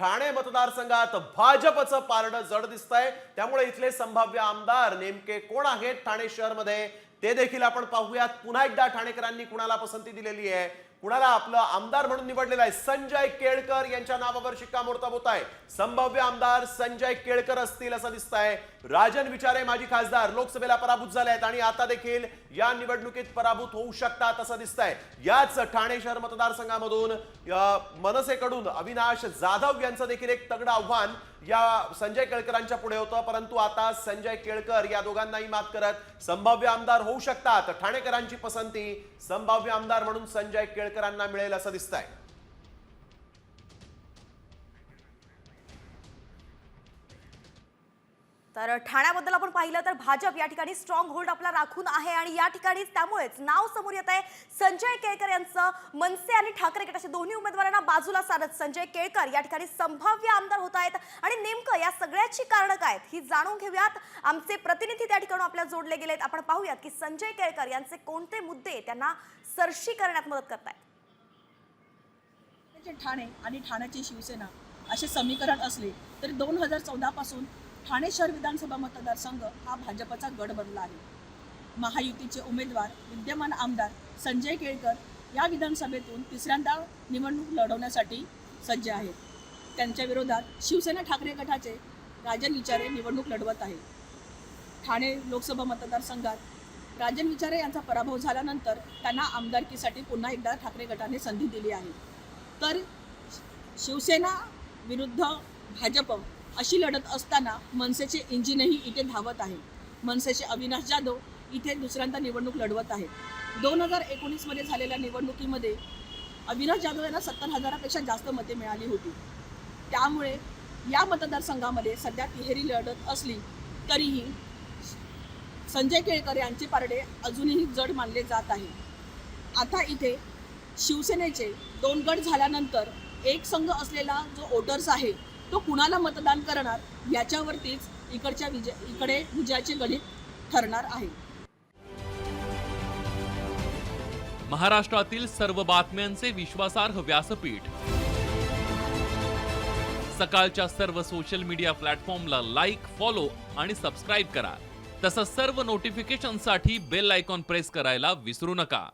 ठाणे मतदारसंघात भाजपचं पारडं जड दिसतंय. त्यामुळे इथले संभाव्य आमदार नेमके कोण आहेत? ठाणे शहरमध्ये ते देखील आपण पाहूयात. पुन्हा एकदा ठाणेकरांनी कुणाला पसंती दिलेली आहे? कुणाला आपलं आमदार म्हणून निवडलेलं आहे? संजय केळकर यांच्या नावावर शिक्कामोर्तब होत आहे. संभाव्य आमदार संजय केळकर असतील असं दिसतंय. राजन विचारे माजी खासदार लोकसभेला पराभूत झाले आहेत आणि आता देखील या निवडणुकीत पराभूत होऊ शकतात असं दिसतंय. याच ठाणे शहर मतदारसंघामधून मनसेकडून अविनाश जाधव यांचं देखील एक तगडं आव्हान या संजय केळकरांच्या पुढे होतं. परंतु आता संजय केळकर या दोघांनाही मात करत संभाव्य आमदार होऊ शकतात. ठाणेकरांची पसंती संभाव्य आमदार म्हणून संजय केळकरांना मिळेल असं दिसतंय. तर ठाण्याबद्दल आपण पाहिलं तर भाजप या ठिकाणी स्ट्रॉंग होल्ड आपला राखून आहे आणि या ठिकाणी त्यामुळेच नाव समोर येत आहे संजय केळकर यांचं. मनसे आणि ठाकरे गट असे दोन्ही उमेदवारांना बाजूला सारत संजय केळकर या ठिकाणी संभाव्य आमदार होत आहेत. आणि नेमकं या सगळ्याची कारणं काय आहेत ही जाणून घेऊयात. आमचे प्रतिनिधी त्या ठिकाणी आपल्या जोडले गेलेत. आपण पाहूयात की संजय केळकर यांचे कोणते मुद्दे त्यांना सरशी करण्यात मदत करतायत. आहेत ठाणे आणि ठाण्याची शिवसेना असे समीकरण असले तरी दोन हजार चौदापासून ठाणे शहर विधानसभा मतदारसंघ हा भाजपचा गड बनला आहे. महायुतीचे उमेदवार विद्यमान आमदार संजय केळकर या विधानसभेतून तिसऱ्यांदा निवडणूक लढवण्यासाठी सज्ज आहेत. त्यांच्या विरोधात शिवसेना ठाकरे गटाचे राजन विचारे निवडणूक लढवत आहे ठाणे लोकसभा मतदारसंघात राजन विचारे यांचा पराभव झाल्यानंतर त्यांना आमदारकीसाठी पुन्हा एकदा ठाकरे गटाने संधी दिली आहे. तर शिवसेना विरुद्ध भाजप अशी लढत असताना मनसेचे इंजिनही इथे धावत आहे. मनसेचे अविनाश जाधव इथे दुसऱ्यांदा निवडणूक लढवत आहेत. दोन हजार एकोणीसमध्ये झालेल्या निवडणुकीमध्ये अविनाश जाधव यांना सत्तर हजारापेक्षा जास्त मते मिळाली होती. त्यामुळे या मतदारसंघामध्ये सध्या तिहेरी लढत असली तरीही संजय केळकर यांचे पारडे अजूनही जड मानले जात आहे. आता इथे शिवसेनेचे दोन गट झाल्यानंतर एक संघ असलेला जो वोटर्स आहे तो कुणाला मतदान करणार याच्यावरतीच इकडच्या विजय इकडे विजयाचे गणित ठरणार आहे. महाराष्ट्रातील सर्व बातम्यांचे विश्वासार्ह व्यासपीठ. सकाळच्या सर्व सोशल मीडिया प्लॅटफॉर्मला लाईक फॉलो आणि सबस्क्राईब करा. तसंच सर्व नोटिफिकेशनसाठी बेल आयकॉन प्रेस करायला विसरू नका.